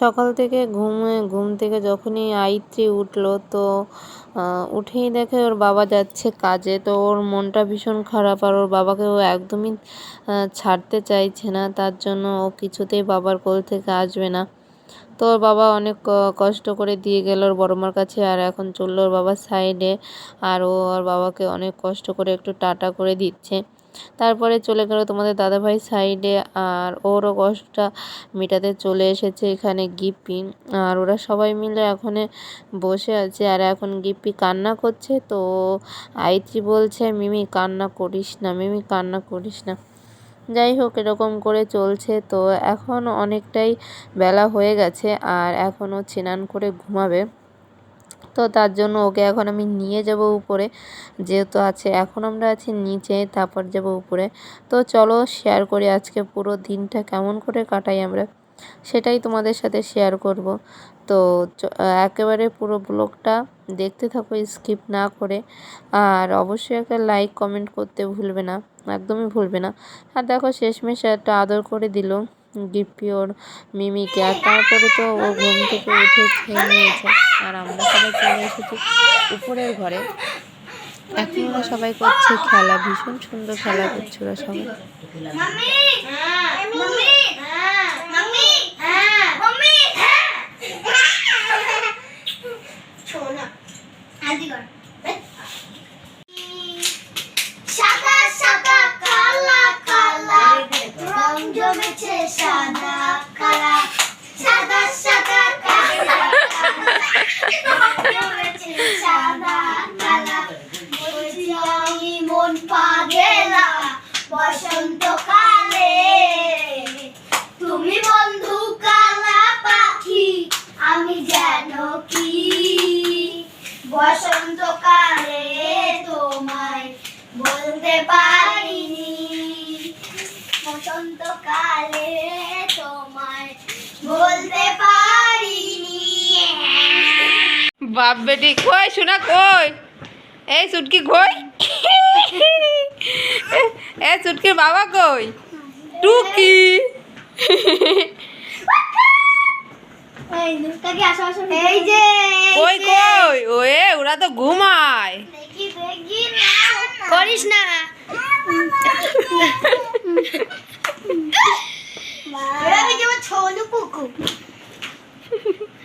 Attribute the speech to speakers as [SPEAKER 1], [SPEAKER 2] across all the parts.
[SPEAKER 1] সকাল থেকে ঘুমে, ঘুম থেকে যখনই আইত্রি উঠল তো উঠেই দেখে ওর বাবা যাচ্ছে কাজে। তো ওর মনটা ভীষণ খারাপ আর ওর বাবাকে ও একদমই ছাড়তে চাইছে না। তার জন্য ও কিছুতেই বাবার কোল থেকে আসবে না। তো ওর বাবা অনেক কষ্ট করে দিয়ে গেল ওর বড় মার কাছে আর এখন চলল ওর বাবার সাইডে আর ও, ওর বাবাকে অনেক কষ্ট করে একটু টাটা করে দিচ্ছে। তারপরে চলে গেল তোমাদের দাদাভাই সাইডে, আর ওরও কষ্টটা মেটাতে চলে এসেছে এখানে গিপ্পি আর ওরা সবাই মিলে এখন বসে আছে, আর এখন গিপ্পি কান্না করছে। তো আইত্রি বলছে, মিমি, কান্না করিস না, মিমি, কান্না করিস না। যাই হোক, এরকম করে চলছে। তো এখন অনেকটাই বেলা হয়ে গেছে, আর এখনও স্নান করে ঘুমাবে। তো তার জন্য ওকে এখন আমি নিয়ে যাব উপরে। যেহেতু আছে, এখন আমরা আছি নিচে, তারপর যাব উপরে। তো চলো শেয়ার করি আজকে পুরো দিনটা কেমন করে কাটাই আমরা। সেটাই তোমাদের সাথে শেয়ার করব। তো একেবারে পুরো ব্লগটা দেখতে থাকো স্কিপ না করে। আর অবশ্যই একটা লাইক কমেন্ট করতে ভুলবে না, একদমই ভুলবে না। আর দেখো শেষমেশ একটা আদর করে দিল। মিমি মিমিকে আর তারপরে তো ও ঘুম থেকে উঠে খেয়ে নিয়েছে আর আমরা সবাই চলে এসেছি উপরের ঘরে এখন ওরা সবাই করছে খেলা ভীষণ সুন্দর খেলা করছে ওরা সবাই
[SPEAKER 2] বাপ বেটি কই শোনা কই? এই সুটকি কই? এ সুটকির বাবা কই? টুকি।
[SPEAKER 3] এই যে
[SPEAKER 2] কই কই? ওয়ে ওরা তো ঘুমায়।
[SPEAKER 3] দেখি দেখি না করিস না।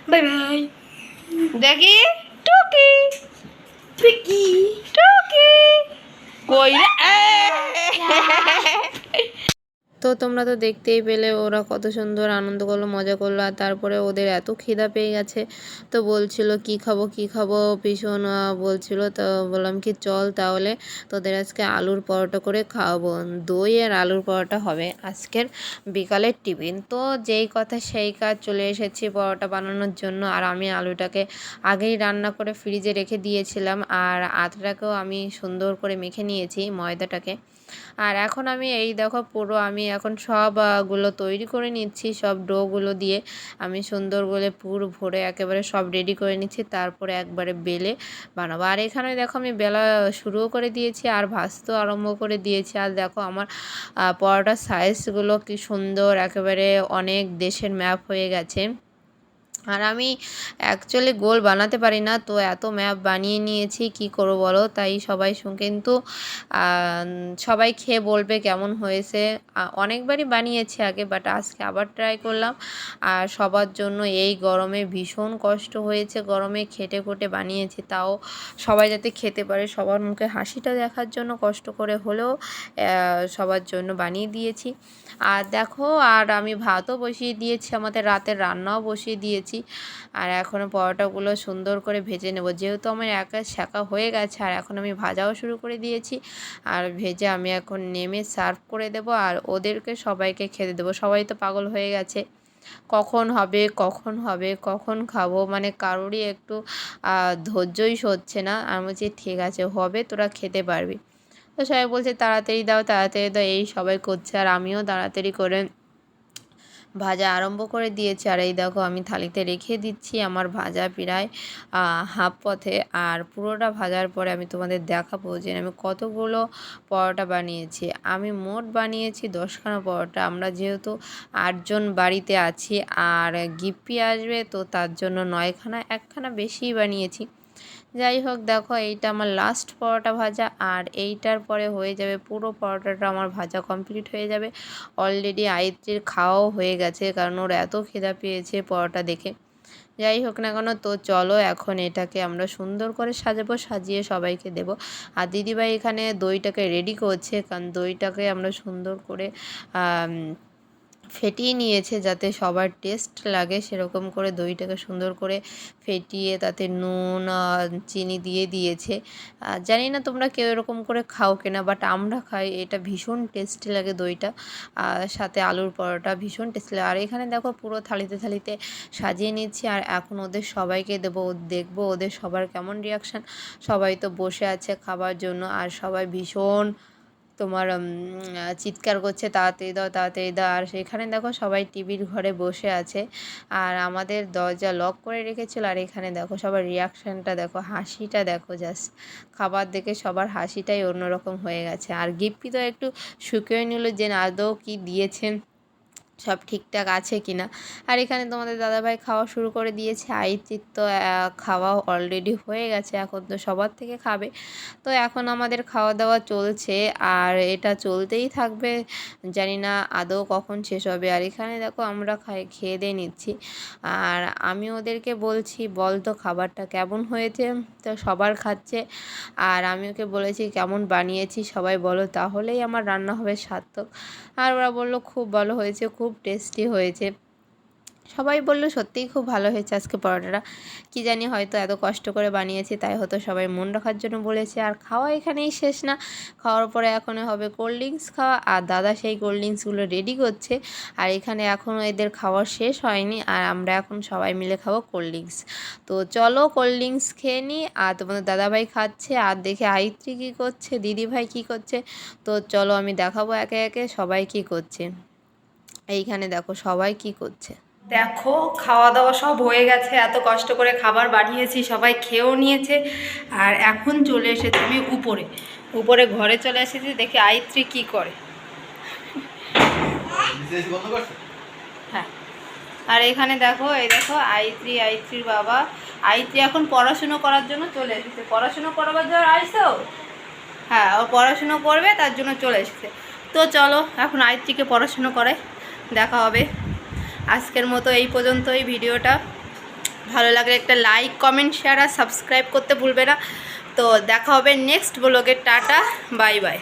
[SPEAKER 3] Bye bye.
[SPEAKER 2] দেখি টুকি।
[SPEAKER 3] টুকি।
[SPEAKER 2] টুকি। কই রে!
[SPEAKER 1] তো তোমরা তো দেখতেই পেলে ওরা কত সুন্দর আনন্দ করল, মজা করল, আর তারপরে ওদের এত খিদা পেয়ে গেছে। তো বলছিল, কি খাব কি খাব? ভীষণ বলছিল, তো বললাম কি, চল তাহলে তোদের আজকে আলুর পরোটা করে খাওয়াবো। দই আর আলুর পরোটা হবে আজকের বিকালের টিফিন। তো যেই কথা সেই কাজ চলে এসেছি পরোটা বানানোর জন্য, আর আমি আলুটাকে আগেই রান্না করে ফ্রিজে রেখে দিয়েছিলাম, আর আটাটাকেও আমি সুন্দর করে মেখে নিয়েছি ময়দাটাকে। আর এখন আমি এই দেখো পুরো আমি এখন সব আহ, গুলো তৈরি করে নিচ্ছি সব ডোগুলো দিয়ে আমি সুন্দর করে পুর ভরে একেবারে সব রেডি করে নিচ্ছি তারপরে একবারে বেলে বানাবো। আর এখানে দেখো আমি বেলা শুরুও করে দিয়েছি আর ভাজতেও আরম্ভ করে দিয়েছি। আর দেখো আমার পরোটার সাইজগুলো কি সুন্দর একেবারে অনেক দেশের ম্যাপ হয়ে গেছে। আর আমি অ্যাকচুয়ালি গোল বানাতে পারি না, তো এত ম্যাপ বানিয়ে নিয়েছি, কি করব বলো? তাই সবাই কিন্তু সবাই খেয়ে বলবে কেমন হয়েছে। অনেকবারই বানিয়েছি আগে বাট আজকে আবার ট্রাই করলাম। আর সবার জন্য এই গরমে ভীষণ কষ্ট হয়েছে, গরমে খেটে খুটে বানিয়েছি। তাও সবাই যাতে খেতে পারে, সবার মুখে হাসিটা দেখার জন্য কষ্ট করে হলেও সবার জন্য বানিয়ে দিয়েছি। আর দেখো, আর আমি ভাতও বসিয়ে দিয়েছি, আমাদের রাতের রান্নাও বসিয়ে দিয়েছি। আর এখনও পরোটাগুলো সুন্দর করে ভেজে নেব। যেহেতু আমার একা শাঁকা হয়ে গেছে, আর এখন আমি ভাজাও শুরু করে দিয়েছি, আর ভেজে আমি এখন নেমে সার্ভ করে দেব, আর ওদেরকে সবাইকে খেতে দেবো। সবাই তো পাগল হয়ে গেছে। কখন হবে কখন হবে, কখন খাব মানে কারোরই একটু ধৈর্যই সচ্ছে না। আমি বলছি, ঠিক আছে, হবে, তোরা খেতে পারবি। তো সবাই বলছে, তাড়াতাড়ি দাও তাড়াতাড়ি দাও। এই সবাই করছে, আর আমিও তাড়াতাড়ি করে ভাজা আরম্ভ করে দিয়েছি। আর এই দেখো, আমি থালিতে রেখে দিচ্ছি আমার ভাজা প্রায় হাফ পথে। আর পুরোটা ভাজার পরে আমি তোমাদের দেখাবো যে আমি কতগুলো পরোটা বানিয়েছি। আমি মোট বানিয়েছি দশখানা পরোটা। আমরা যেহেতু আটজন বাড়িতে আছি, আর গিপ্পি আসবে, তো তার জন্য নয়খানা, একখানা বেশিই বানিয়েছি। যাই হোক, দেখো এইটা আমার লাস্ট পরোটা ভাজা আর এইটার পরে হয়ে যাবে পুরো পরোটাটা আমার ভাজা কমপ্লিট হয়ে যাবে। অলরেডি আয়ত্রীর খাওয়াও হয়ে গেছে কারণ ওর এত খিদা পেয়েছে পরোটা দেখে। যাই হোক না কেন, তো চলো এখন এটাকে আমরা সুন্দর করে সাজাবো, সাজিয়ে সবাইকে দেব। আর দিদিভাই এখানে দইটাকে রেডি করছে, কারণ দইটাকে আমরা সুন্দর করে ফেটিয়ে নিয়েছে যাতে সবার টেস্ট লাগে সেরকম করে দইটাকে সুন্দর করে ফেটিয়ে তাতে নুন চিনি দিয়ে দিয়েছে। জানি না তোমরা কেউ এরকম করে খাও কিনা বাট আমরা খাই, এটা ভীষণ টেস্টি লাগে দইটা। আর সাথে আলুর পরোটা ভীষণ টেস্টি লাগে। আর এখানে দেখো পুরো থালিতে থালিতে সাজিয়ে নিচ্ছি, আর এখন ওদের সবাইকে দেবো, দেখব ওদের সবার কেমন রিয়াকশান সবাই তো বসে আছে খাবার জন্য, আর সবাই ভীষণ তোমার চিৎকার করছে, তাড়াতাড়ি দাও তাড়াতাড়ি দাও। আর সেখানে দেখো সবাই টিভির ঘরে বসে আছে। আর আমাদের দরজা লক করে রেখেছিল। আর এখানে দেখো সবার রিয়াকশানটা দেখো, হাসিটা দেখো জাস্ট খাবার দেখে সবার হাসিটাই অন্যরকম হয়ে গেছে। আর গিফটি তো একটু শুকিয়ে নিল যে আদৌ কি দিয়েছেন? সব ঠিকঠাক আছে কি না আর এখানে তোমাদের দাদাভাই খাওয়া শুরু করে দিয়েছে। আইচির তো খাওয়া অলরেডি হয়ে গেছে। এখন তো সবার থেকে খাবে। তো এখন আমাদের খাওয়া দাওয়া চলছে। আর এটা চলতেই থাকবে। জানি না আদৌ কখন শেষ হবে। আর এখানে দেখো আমরা খাই, খেয়ে দিয়ে নিচ্ছি। আর আমি ওদেরকে বলছি, বল তো খাবারটা কেমন হয়েছে? তো সবার খাচ্ছে। আর আমি ওকে বলেছি, কেমন বানিয়েছি সবাই বলো, তাহলেই আমার রান্না হবে সার্থক। আর ওরা বলল, খুব ভালো হয়েছে, খুব টেস্টি হয়েছে। সবাই বলল, সত্যিই খুব ভালো হয়েছে আজকে পরোটাটা। কি জানি হয়তো এত কষ্ট করে বানিয়েছি, তাই হয়তো সবাই মন রাখার জন্য বলেছে। আর খাওয়া এখানেই শেষ না। খাওয়ার পরে এখন হবে কোল্ড ড্রিঙ্কস খাওয়া। আর দাদা সেই কোল্ড ড্রিঙ্কসগুলো রেডি করছে। আর এখানে এখনও এদের খাওয়া শেষ হয়নি। আর আমরা এখন সবাই মিলে খাব কোল্ড ড্রিঙ্কস তো চলো কোল্ড ড্রিঙ্কস খেয়ে নিই আর তোমাদের দাদাভাই খাচ্ছে। আর দেখে আইত্রি কী করছে, দিদিভাই কী করছে। তো চলো আমি দেখাবো একে একে সবাই কী করছে। এইখানে দেখো সবাই কি করছে।
[SPEAKER 2] দেখো খাওয়া দাওয়া সব হয়ে গেছে এত কষ্ট করে খাবার বানিয়েছি সবাই খেয়েও নিয়েছে। আর এখন চলে এসেছি আমি উপরে। উপরে ঘরে চলে এসেছি দেখি আয়ত্রী কি করে। হ্যাঁ। আর এখানে দেখো এই দেখো আইত্রি আইত্রির বাবা। আইত্রি এখন পড়াশুনো করার জন্য চলে এসেছে। পড়াশুনো করবার জন্য আইসো? হ্যাঁ ও পড়াশুনো করবে তার জন্য চলে এসেছে। তো চলো এখন আইত্রিকে পড়াশুনো করে দেখা হবে। আজকের মতো এই পর্যন্তই ভিডিওটা। ভালো লাগলে একটা লাইক কমেন্ট শেয়ার আর সাবস্ক্রাইব করতে ভুলবে না। তো দেখা হবে নেক্সট ব্লগে টাটা। Bye bye